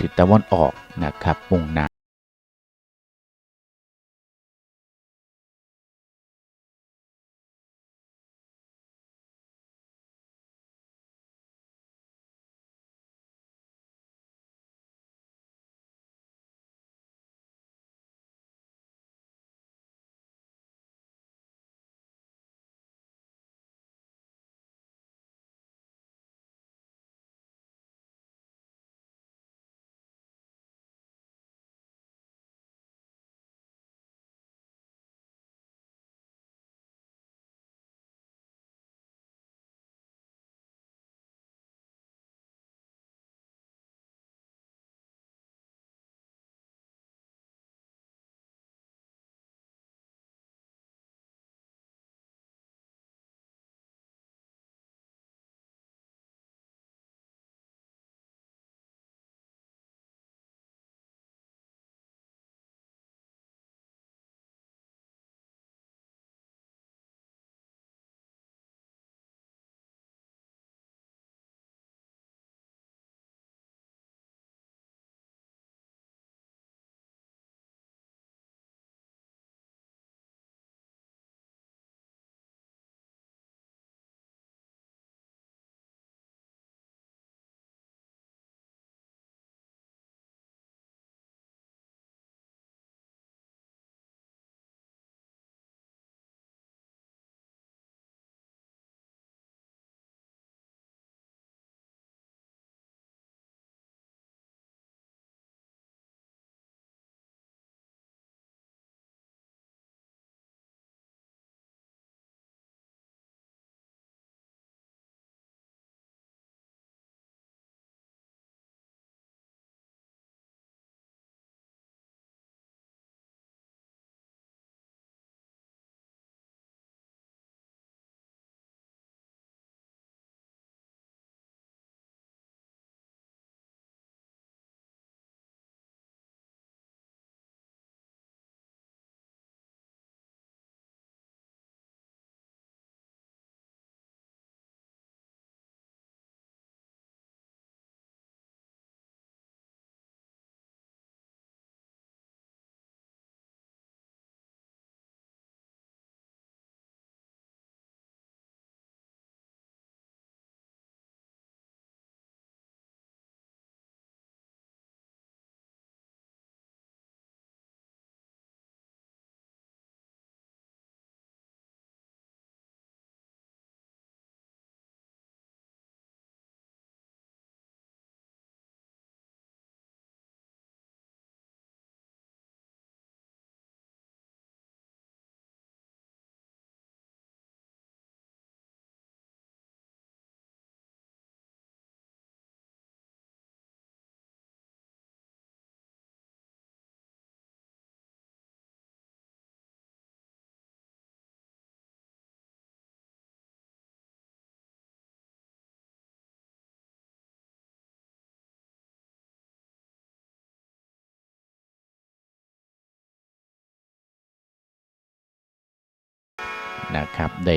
ทิศตะวันออกนะครับมุ่งหน้า นะครับได้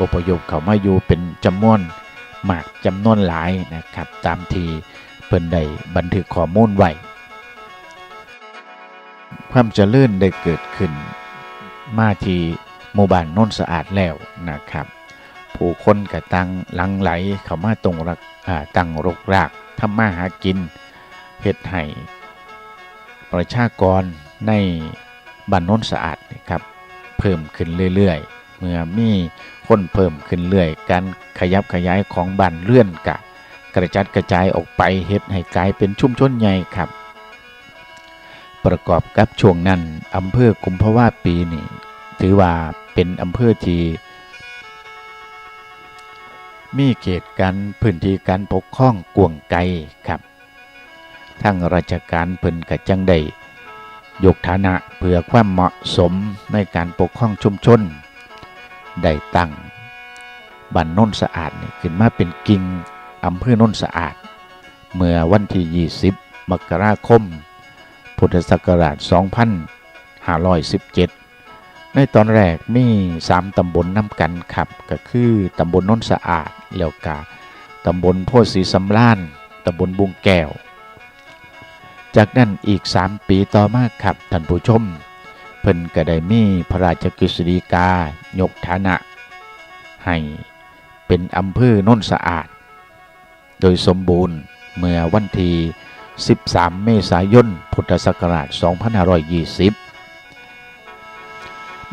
อพยพเขามาอยู่เป็นจำนวนมากจำนวนหลายนะครับ ตามที่เพิ่นได้บันทึกข้อมูลไว้ความเจริญได้เกิดขึ้น มาที่หมู่บ้านน้นสะอาดแล้วนะครับ ผู้คนก็ตั้งหลังไหลเขามาตรงรักตั้งรกรากทำมาหากินเฮ็ดให้ประชากรในบ้านน้นสะอาดนะครับ เพิ่มขึ้นเรื่อยๆ เมื่อมีคนเพิ่มขึ้นเรื่อยการขยับขยายของบ้านเลื่อนกะกระจัดกระจายออกไปเฮ็ดให้กลายเป็นชุมชนใหญ่ครับ ประกอบกับช่วงนั้นอำเภอกุมภาวะปีนี่ถือว่าเป็นอำเภอที่มีเขตการพื้นที่การปกครองกวางไกลครับทั้งราชการเพิ่นกะจังได้ยกฐานะเพื่อความเหมาะสมในการปกครองชุมชน ได้ตั้งบ้านน้นสะอาดนี่ขึ้นมาเป็นกิ่งอำเภอโน้นสะอาด เมื่อวันที่ 20 มกราคม พุทธศักราช 2517 ในตอนแรกมี 3 ตำบลนำกันครับ ก็คือตำบลโน้นสะอาดแล้วก็ตำบลโพธิ์ศรีสำรานตำบลบุงแก้ว จากนั้นอีก 3 ปีต่อมาครับท่านผู้ชม เพิ่นก็ได้มีพระราชกฤษฎีกายกฐานะ ให้เป็นอำเภอโนนสะอาด โดยสมบูรณ์เมื่อวันที่ 13 เมษายน พุทธศักราช 2520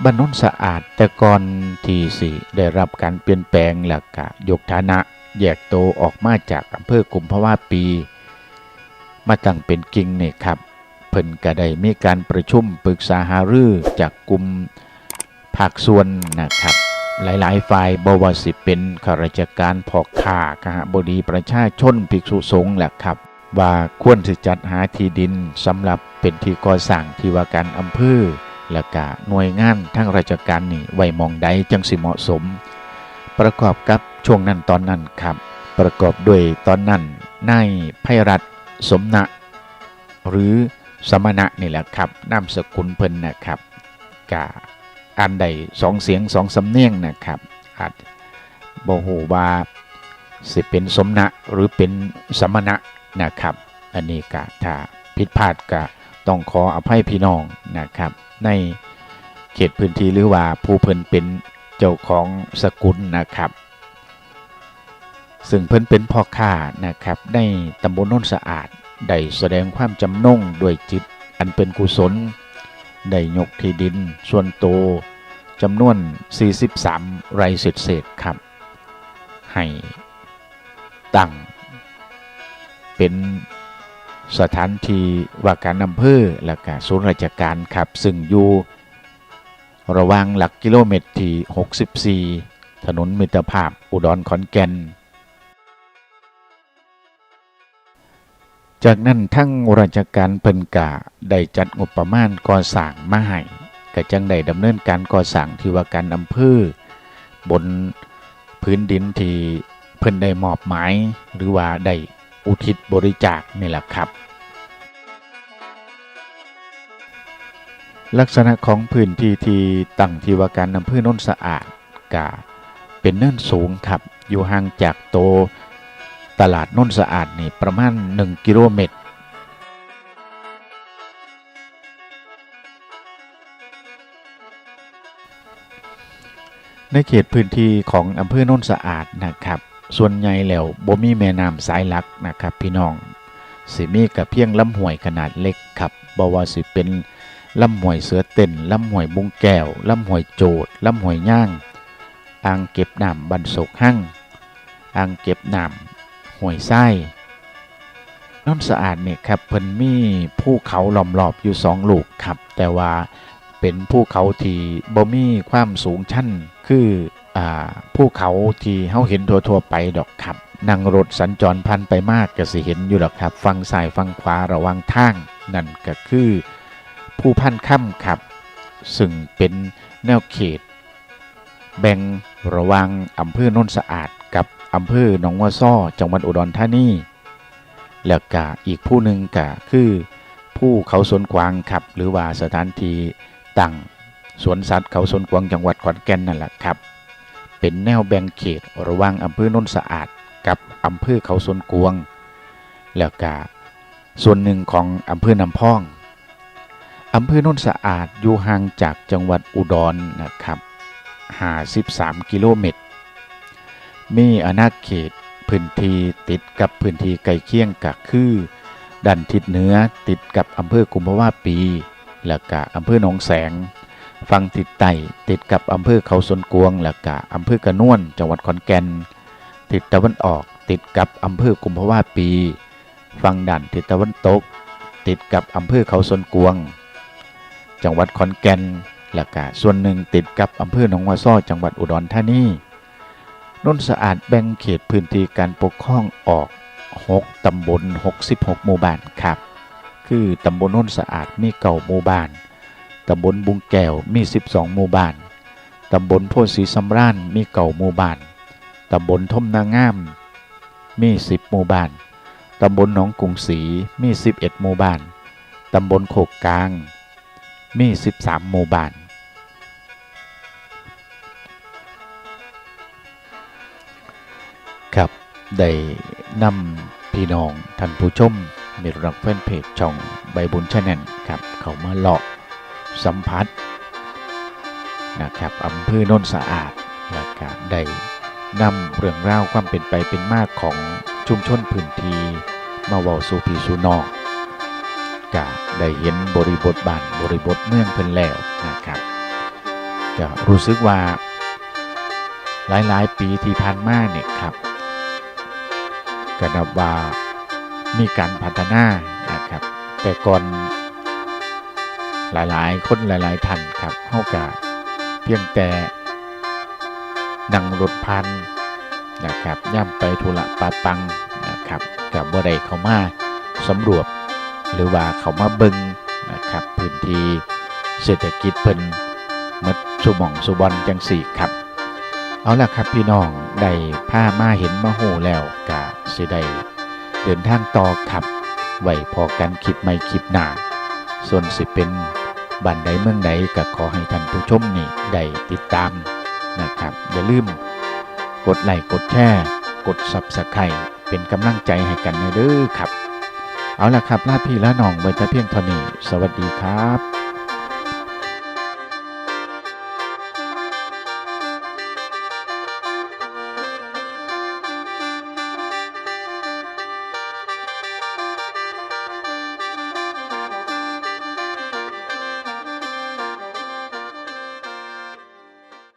บ้านโนนสะอาดแต่ก่อนที่สิได้รับการเปลี่ยนแปลงแล้วก็ยกฐานะแยกโตออกมาจากอำเภอกุมภาวะปี มาตั้งเป็นกิ่งเนี่ยครับ พิ่นก็ได้มีการประชุมปรึกษาหารือจากกลุ่มภาคส่วนนะครับ หลายๆฝ่ายบวาสิเป็นข้าราชการพอค้าคหบดีประชาชนภิกษุสงฆ์แหละครับ ว่าควรจะจัดหาที่ดินสำหรับเป็นที่ก่อสร้างที่ว่าการอำเภอและก็หน่วยงานทั้งราชการนี่ไว้มองใดจังสิเหมาะสม ประกอบกับช่วงนั้นตอนนั้นครับ ประกอบด้วยตอนนั้นนายไพรัตสมณะหรือ สมณะนี่แหละครับนามสกุลเพิ่นนะครับกะอันใดสองเสียงสองสำเนียงนะครับอาจบ่ฮู้ว่าสิเป็นสมณะหรือเป็นสมณะนะครับ อันนี้กะถ้าผิดพลาดกะต้องขออภัยพี่น้องนะครับ ในเขตพื้นที่หรือว่าผู้เพิ่นเป็นเจ้าของสกุลนะครับ ซึ่งเพิ่นเป็นพ่อค้านะครับในตำบลนนสะอาด ได้แสดงความจำนงด้วยจิตอันเป็นกุศล ได้ยกที่ดิน ส่วนโตจำนวน 43 ไรเศษเศษๆครับ ให้ตั้ง เป็นสถานที่ว่าการอำเภอและก็ศูนย์ราชการครับ ซึ่งอยู่ระหว่างหลักกิโลเมตรที่ 64 ถนนมิตรภาพอุดรขอนแก่น จากนั้นทั้งราชการเพิ่นกะได้จัดงบประมาณก่อสร้างมาให้ก็จังได้ดำเนินการก่อสร้างที่ว่าการอำเภอบนพื้นดินที่เพิ่นได้มอบหมายหรือว่าได้อุทิศบริจาคนี่แหละครับ ลักษณะของพื้นที่ที่ตั้งที่ว่าการอำเภอโนนสะอาดกะเป็นเนินสูงครับอยู่ห่างจากโต ตลาดน้นสะอาดนี่ประมาณ 1 กิโลเมตร ในเขตพื้นที่ของอำเภอน้นสะอาดนะครับ ส่วนใหญ่แล้วบ่มีแม่น้ำสายหลักนะครับ พี่น้องสิมีกับเพียงลำห้วยขนาดเล็กครับบ่ว่าสิเป็นลำห้วยเสือเต้นลำห้วยบุงแก้วลำห้วยโจดลำห้วยย่างอ่างเก็บน้ำบันสกหั่งอ่างเก็บน้ำ ห้วยไส้น้ำสะอาดเนี่ยครับเพิ่นมีภูเขาล้อมรอบอยู่สองลูกครับ แต่ว่าเป็นภูเขาที่บ่มีความสูงชันคืออ่าภูเขาที่เฮาเห็นทั่วๆไปดอกครับนั่งรถสัญจรพันไปมากก็สิเห็นอยู่ดอกครับฟังซ้ายฟังขวาระวังทางนั่นก็คือผู้พันค่ำครับ ซึ่งเป็นแนวเขต แบ่งระว่างอำเภอโนนสะอาด อำเภอหนองวัวซ้อจังหวัดอุดรธานีแล้วก็อีกผู้หนึ่งก็คือผู้เขาสวนกวางครับ หรือว่าสถานที่ตั้งสวนสัตว์เขาสวนกวางจังหวัดขอนแก่นนั่นแหละครับ เป็นแนวแบ่งเขตระหว่างอำเภอโนนสะอาด กับอำเภอเขาสวนกวางแล้วก็ส่วนหนึ่งของอำเภอนำพองอำเภอโนนสะอาดอยู่ห่างจากจังหวัดอุดรนะครับ 53 กิโลเมตร มีอาณาเขตพื้นที่ติดกับพื้นที่ใกล้เคียงก็คือด้านทิศเหนือติดกับอำเภอกุมภาวะปี แล้วก็อำเภอหนองแสงฝั่งทิศใต้ติดกับอำเภอเขาสนกวง แล้วก็อำเภอกระนวนจังหวัดขอนแก่น ทิศตะวันออกติดกับอำเภอกุมภาวะปีฝั่งด้านทิศตะวันตก ติดกับอำเภอเขาสนกวง จังหวัดขอนแก่นแล้วก็ส่วนหนึ่งติดกับอำเภอหนองวัวซ้อจังหวัดอุดรธานี นนสะอาดแบ่งเขตพื้นที่การปกครองออก 6 ตำบล 66 หมู่บ้านครับ คือตำบลนนสะอาดมีเก่าหมู่บ้าน ตำบลบุงแก้วมี 12 หมู่บ้าน ตำบลโพธิ์ศรีสำราญมีเก่าหมู่บ้าน ตำบลทมนางาม มี 10 หมู่บ้าน ตำบลหนองกรุงศรีมี 11 หมู่บ้าน ตำบลโคกกลาง มี 13 หมู่บ้าน ได้นำพี่น้องท่านผู้ชมมีรักแฟนเพจช่องใบบุญชาแนลครับ เขามาหลอกสัมผัสนะครับอำเภอโนนสะอาดและก็ได้นำเรื่องราวความเป็นไปเป็นมากของชุมชนพื้นที่มาเว้าสู่พี่สู่น้องก็ได้เห็นบริบทบ้านบริบทเมืองเพิ่นแล้วนะครับก็รู้สึกว่าหลายๆ ปีที่ผ่านมาเนี่ยครับ ก็นับว่ามีการพัฒนานะครับ แต่ก่อนหลายๆ คนหลายๆท่านครับเฮากะเพียงแต่นั่งรถพันนะครับย่ำไปธุระปาปังนะครับกับบ่ได้เขามาสำรวจหรือว่าเขามาเบิงนะครับพื้นที่เศรษฐกิจเพิ่นหมดสุมองสุบอลจังสี่ครับ เอาล่ะครับพี่น้องได้ผ้ามาเห็นมาโหแล้วกะ สิได้เดินทางต่อครับไว้พอกันคลิปไม่คลิปหน้าส่วนสิเป็นบ้านใดเมืองใดก็ขอให้ท่านผู้ชมนี่ได้ติดตามนะครับ อย่าลืมกดไลค์กดแชร์กด Subscribe เป็นกำลังใจให้กันเด้อครับ เอาล่ะครับลาพี่ละน้องไว้แต่เพียงเท่านี้ สวัสดีครับ